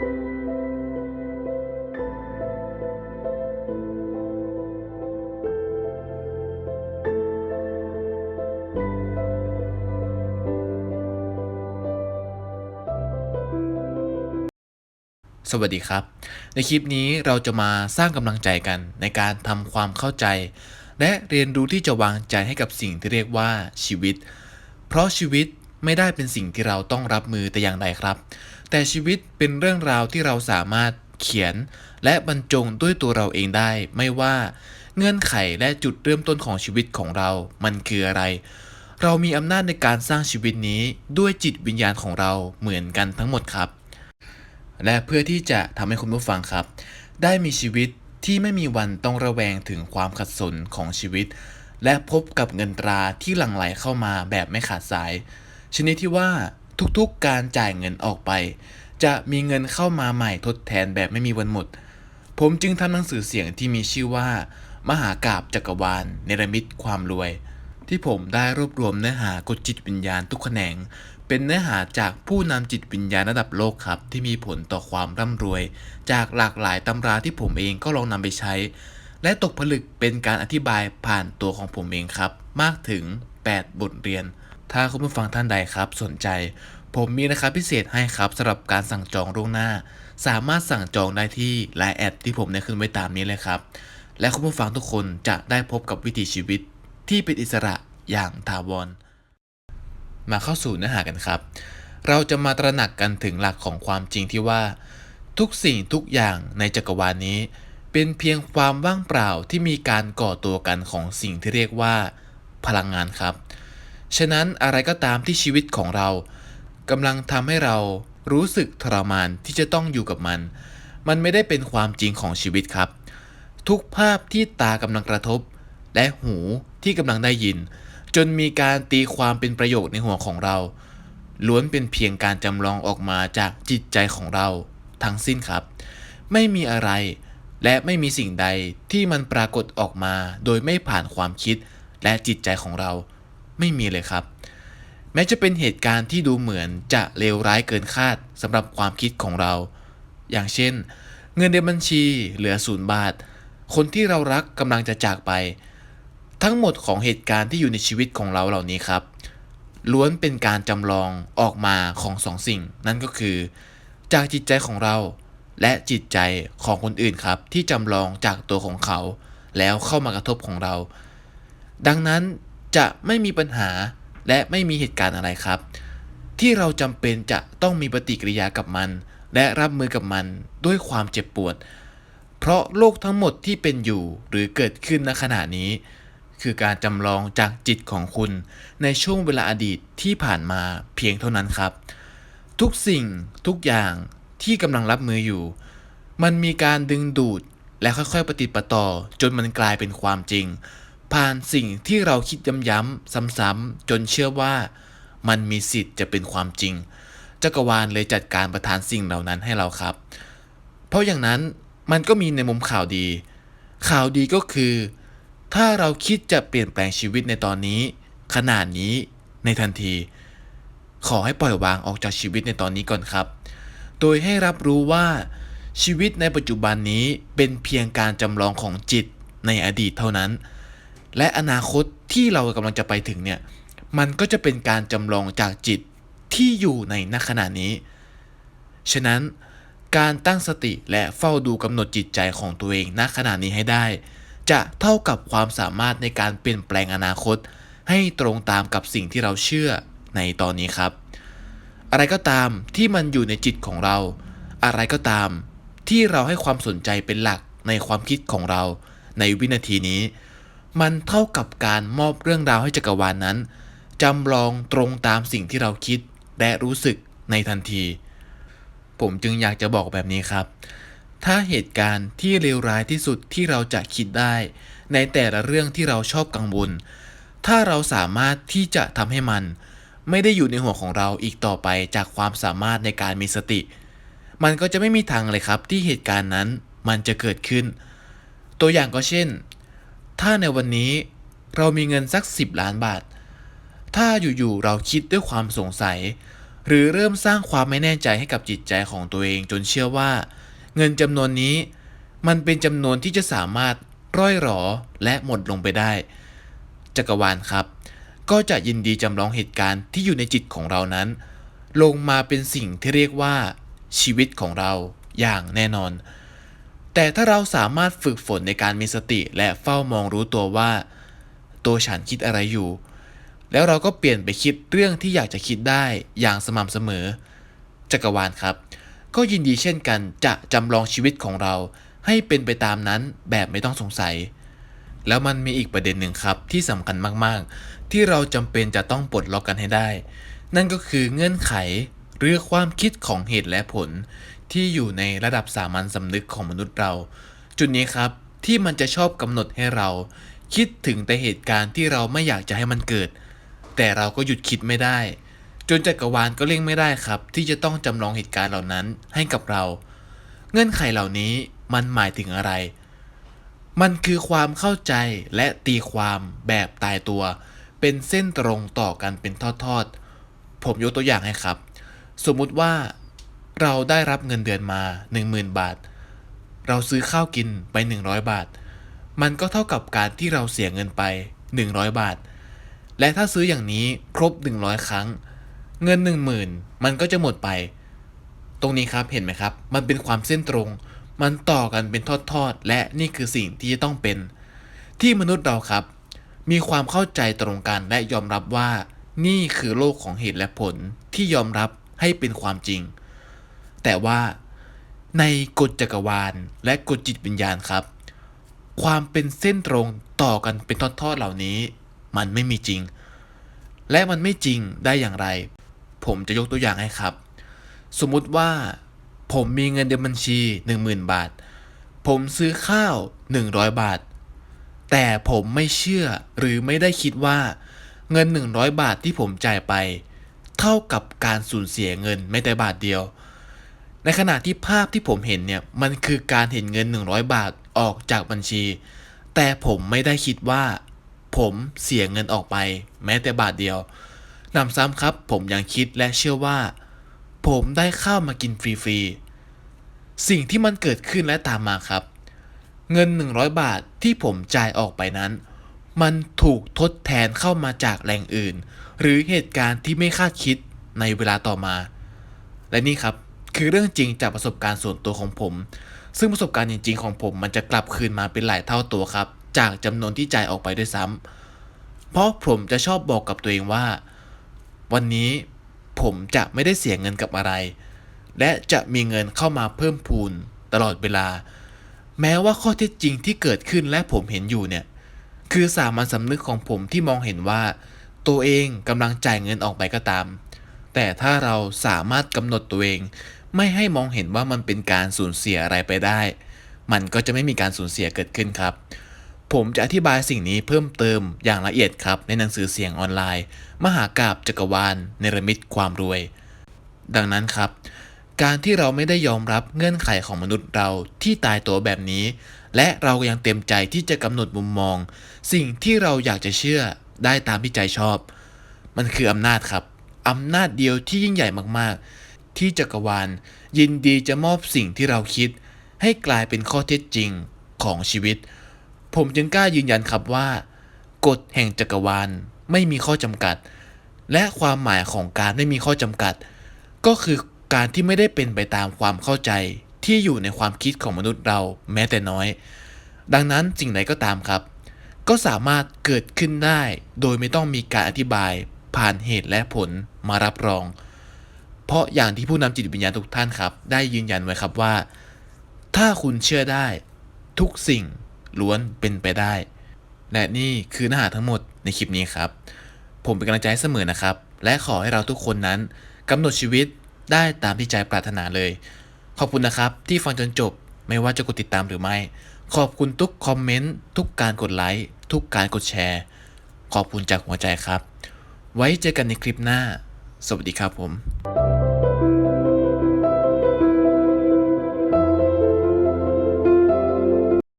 สวัสดีครับ ในคลิปนี้เราจะมาสร้างกำลังใจกันในการทำความเข้าใจ และเรียนรู้ที่จะวางใจให้กับสิ่งที่เรียกว่าชีวิต เพราะชีวิตไม่ได้เป็นสิ่งที่เราต้องรับมือแต่อย่างใดครับ แต่ชีวิตเป็นเรื่องราวที่เราสามารถเขียน และบรรจงด้วยตัวเราเองได้ ไม่ว่าเงื่อนไขและจุดเริ่มต้นของชีวิตของเรา มันคืออะไร เรามีอำนาจในการสร้างชีวิตนี้ด้วยจิตวิญญาณของเราเหมือนกันทั้งหมดครับ และเพื่อที่จะทำให้คุณผู้ฟังครับ ได้มีชีวิตที่ไม่มีวันต้องระแวงถึงความขัดสนของชีวิต และพบกับเงินตราที่หลั่งไหลเข้ามาแบบไม่ขาดสาย ชนิดที่ว่า ทุกๆการจ่ายเงินออกไป จะมีเงินเข้ามาใหม่ทดแทนแบบไม่มีวันหมด ผมจึงทำหนังสือเสียงที่มีชื่อว่า มหากาบจักรวาลเนรมิตความรวย ที่ผมได้รวบรวมเนื้อหากฎจิตวิญญาณทุกแขนง เป็นเนื้อหาจากผู้นำจิตวิญญาณระดับโลกครับ ที่มีผลต่อความร่ำรวย จากหลากหลายตำราที่ผมเองก็ลองนำไปใช้ และตกผลึกเป็นการอธิบายผ่านตัวของผมเองครับ มากถึง 8 บทเรียน ถ้าคุณผู้ฟังท่านใดครับ สนใจ ผมมีราคาพิเศษให้ครับสำหรับการสั่งจองล่วงหน้า สามารถสั่งจองได้ที่ไลน์แอดที่ผมได้ขึ้นไว้ตามนี้เลยครับ และคุณผู้ฟังทุกคนจะได้พบกับวิถีชีวิตที่เป็นอิสระอย่างถาวรมาเข้าสู่เนื้อหากันครับ เราจะมาตระหนักกันถึงหลักของความจริงที่ว่า ทุกสิ่งทุกอย่างในจักรวาลนี้ เป็นเพียงความว่างเปล่าที่มีการก่อตัวกันของสิ่งที่เรียกว่า พลังงานครับ ฉะนั้นอะไรก็ตามที่ชีวิตของเรากำลังทำให้เรารู้สึกทรมานที่จะต้องอยู่กับมัน มันไม่ได้เป็นความจริงของชีวิตครับ ทุกภาพที่ตากำลังกระทบ และหูที่กำลังได้ยิน จนมีการตีความเป็นประโยชน์ในหัวของเรา ล้วนเป็นเพียงการจำลองออกมาจากจิตใจของเรา ทั้งสิ้นครับ ไม่มีอะไรและไม่มีสิ่งใดที่มันปรากฏออกมาโดยไม่ผ่านความคิดและจิตใจของเรา ไม่มีเลยครับ แม้จะเป็นเหตุการณ์ที่ดูเหมือนจะเลวร้ายเกินคาดสำหรับความคิดของเรา อย่างเช่น เงินในบัญชีเหลือศูนย์บาท คนที่เรารักกำลังจะจากไป ทั้งหมดของเหตุการณ์ที่อยู่ในชีวิตของเราเหล่านี้ครับ ล้วนเป็นการจำลองออกมาของสองสิ่ง นั่นก็คือ จากจิตใจของเราและจิตใจของคนอื่นครับ ที่จำลองจากตัวของเขา แล้วเข้ามากระทบของเรา ดังนั้น จะไม่มีปัญหาและไม่มีเหตุการณ์อะไรครับ ที่เราจำเป็นจะต้องมีปฏิกิริยากับมัน และรับมือกับมันด้วยความเจ็บปวด เพราะโลกทั้งหมดที่เป็นอยู่หรือเกิดขึ้นณขณะนี้ คือการจำลองจากจิตของคุณ ในช่วงเวลาอดีตที่ผ่านมาเพียงเท่านั้นครับ ทุกสิ่งทุกอย่างที่กำลังรับมืออยู่ มันมีการดึงดูดและค่อยๆปฏิดประต่อจนมันกลายเป็นความจริง ผ่านสิ่งที่เราคิดย้ำๆซ้ำๆจนเชื่อว่า มันมีสิทธิ์จะเป็นความจริง จักรวาลเลยจัดการประทานสิ่งเหล่านั้นให้เราครับ เพราะอย่างนั้นมันก็มีในมุมข่าวดี ข่าวดีก็คือ ถ้าเราคิดจะเปลี่ยนแปลงชีวิตในตอนนี้ ขนาดนี้ในทันที ขอให้ปล่อยวางออกจากชีวิตในตอนนี้ก่อนครับ โดยให้รับรู้ว่าชีวิตในปัจจุบันนี้เป็นเพียงการจำลองของจิตในอดีตเท่านั้น และอนาคตที่เรากำลังจะไปถึงเนี่ย มันก็จะเป็นการจำลองจากจิตที่อยู่ในณขณะนี้ ฉะนั้นการตั้งสติและเฝ้าดูกำหนดจิตใจของตัวเองณขณะนี้ให้ได้ จะเท่ากับความสามารถในการเปลี่ยนแปลงอนาคต ให้ตรงตามกับสิ่งที่เราเชื่อในตอนนี้ครับ อะไรก็ตามที่มันอยู่ในจิตของเรา อะไรก็ตามที่เราให้ความสนใจเป็นหลักในความคิดของเราในวินาทีนี้ มันเท่ากับการมอบเรื่องราวให้จักรวาลนนั้นจำลองตรงตามสิ่งที่เราคิดและรู้สึกในทันที ผมจึงอยากจะบอกแบบนี้ครับ ถ้าเหตุการณ์ที่เลวร้ายที่สุดที่เราจะคิดได้ ในแต่ละเรื่องที่เราชอบกังวล ถ้าเราสามารถที่จะทำให้มัน ไม่ได้อยู่ในหัวของเราอีกต่อไปจากความสามารถในการมีสติ มันก็จะไม่มีทางเลยครับที่เหตุการณ์นั้นมันจะเกิดขึ้น ตัวอย่างก็เช่น ถ้าในวันนี้เรามีเงินสัก 10 ล้านบาท ถ้าอยู่ๆเราคิดด้วยความสงสัย หรือเริ่มสร้างความไม่แน่ใจให้กับจิตใจของตัวเองจนเชื่อว่า เงินจำนวนนี้ มันเป็นจำนวนที่จะสามารถร่อยหรอและหมดลงไปได้ จักรวาลครับ ก็จะยินดีจำลองเหตุการณ์ที่อยู่ในจิตของเรานั้น ลงมาเป็นสิ่งที่เรียกว่า ชีวิตของเราอย่างแน่นอน แต่ถ้าเราสามารถฝึกฝนในการมีสติและเฝ้ามองรู้ตัวว่า ตัวฉันคิดอะไรอยู่ แล้วเราก็เปลี่ยนไปคิดเรื่องที่อยากจะคิดได้อย่างสม่ำเสมอ จักรวาลครับ ก็ยินดีเช่นกันจะจำลองชีวิตของเราให้เป็นไปตามนั้นแบบไม่ต้องสงสัย แล้วมันมีอีกประเด็นหนึ่งครับที่สำคัญมากๆ ที่เราจำเป็นจะต้องปลดล็อกกันให้ได้ นั่นก็คือเงื่อนไขหรือความคิดของเหตุและผล ที่อยู่ในระดับสามัญสำนึกของมนุษย์เรา จุดนี้ครับที่มันจะชอบกำหนดให้เรา คิดถึงแต่เหตุการณ์ที่เราไม่อยากจะให้มันเกิด แต่เราก็หยุดคิดไม่ได้ จนจักรวาลก็เร่ยงไม่ได้ครับ ที่จะต้องจำลองเหตุการณ์เหล่านั้นให้กับเรา เงื่อนไขเหล่านี้มันหมายถึงอะไร มันคือความเข้าใจและตีความแบบตายตัว เป็นเส้นตรงต่อกันเป็นทอดๆผมยกตัวอย่างให้ครับ สมมุติว่า เราได้รับเงินเดือนมา 10,000 บาท เราซื้อข้าวกินไป 100 บาท มันก็เท่ากับการที่เราเสียเงินไป 100 บาท และถ้าซื้ออย่างนี้ครบ 100 ครั้ง เงิน 10,000 มันก็จะหมดไป ตรงนี้ครับเห็นไหมครับ มันเป็นความเส้นตรง มันต่อกันเป็นทอดๆ และนี่คือสิ่งที่จะต้องเป็น ที่มนุษย์เราครับ มีความเข้าใจตรงกันและยอมรับว่า นี่คือโลกของเหตุและผลที่ยอมรับให้เป็นความจริง แต่ว่าในกฎจักรวาลและกฎจิตวิญญาณครับ ความเป็นเส้นตรงต่อกันเป็นทอดๆเหล่านี้ มันไม่มีจริง และมันไม่จริงได้อย่างไร ผมจะยกตัวอย่างให้ครับ สมมุติว่าผมมีเงินในบัญชี 10,000 บาท ผมซื้อข้าว 100 บาท แต่ผมไม่เชื่อหรือไม่ได้คิดว่า เงิน 100 บาทที่ผมจ่ายไป เท่ากับการสูญเสียเงินแม้แต่บาทเดียว ในขณะที่ภาพที่ผมเห็นเนี่ยมันคือการเห็นเงิน 100 บาทออกจากบัญชี แต่ผมไม่ได้คิดว่า ผมเสียเงินออกไป แม้แต่บาทเดียวนำซ้ำครับ ผมยังคิดและเชื่อว่า ผมได้ข้าวมากินฟรีๆสิ่งที่มันเกิดขึ้นและตามมาครับ เงิน 100 บาทที่ผมจ่ายออกไปนั้น มันถูกทดแทนเข้ามาจากแหล่งอื่น หรือเหตุการณ์ที่ไม่คาดคิดในเวลาต่อมา และนี่ครับ คือเรื่องจริงจากประสบการณ์ส่วนตัวของผม ซึ่งประสบการณ์จริง ๆ ของผมมันจะกลับคืนมาเป็นหลายเท่าตัวครับ จากจำนวนที่จ่ายออกไปด้วยซ้ำเพราะผมจะชอบบอกกับตัวเองว่า วันนี้ผมจะไม่ได้เสียเงินกับอะไร และจะมีเงินเข้ามาเพิ่มพูนตลอดเวลา แม้ว่าข้อเท็จจริงที่เกิดขึ้นและผมเห็นอยู่เนี่ย คือสามัญสำนึกของผมที่มองเห็นว่า ตัวเองกำลังจ่ายเงินออกไปก็ตาม แต่ถ้าเราสามารถกำหนดตัวเอง ไม่ให้มองเห็นว่ามันเป็นการสูญเสียอะไรไปได้ มันก็จะไม่มีการสูญเสียเกิดขึ้นครับ ผมจะอธิบายสิ่งนี้เพิ่มเติมอย่างละเอียดครับในหนังสือเสียงออนไลน์ มหากาบจักรวาลเนรมิตความรวย ดังนั้นครับ การที่เราไม่ได้ยอมรับเงื่อนไขของมนุษย์เราที่ตายตัวแบบนี้ และเราก็ยังเต็มใจที่จะกำหนดมุมมอง สิ่งที่เราอยากจะเชื่อได้ตามที่ใจชอบ มันคืออำนาจครับอำนาจเดียวที่ยิ่งใหญ่มากๆ ที่จักรวาล ยินดีจะมอบสิ่งที่เราคิด ให้กลายเป็นข้อเท็จจริงของชีวิต ผมจึงกล้ายืนยันครับว่า กฎแห่งจักรวาลไม่มีข้อจำกัด และความหมายของการไม่มีข้อจำกัด ก็คือการที่ไม่ได้เป็นไปตามความเข้าใจที่อยู่ในความคิดของมนุษย์เราแม้แต่น้อย ดังนั้นสิ่งใดก็ตามครับ ก็สามารถเกิดขึ้นได้ โดยไม่ต้องมีการอธิบาย ผ่านเหตุและผลมารับรอง เพราะอย่างที่ผู้นำจิตวิญญาณทุกท่านครับ ได้ยืนยันไว้ครับว่า ถ้าคุณเชื่อได้ทุกสิ่งล้วนเป็นไปได้ และนี่คือเนื้อหาทั้งหมดในคลิปนี้ครับ ผมเป็นกำลังใจเสมอนะครับ และขอให้เราทุกคนนั้นกำหนดชีวิตได้ตามที่ใจปรารถนาเลย ขอบคุณนะครับที่ฟังจนจบไม่ว่าจะกดติดตามหรือไม่ ขอบคุณทุกคอมเมนต์ทุกการกดไลค์ทุกการกดแชร์ ขอบคุณจากหัวใจครับ ไว้เจอกันในคลิปหน้า สวัสดีครับผม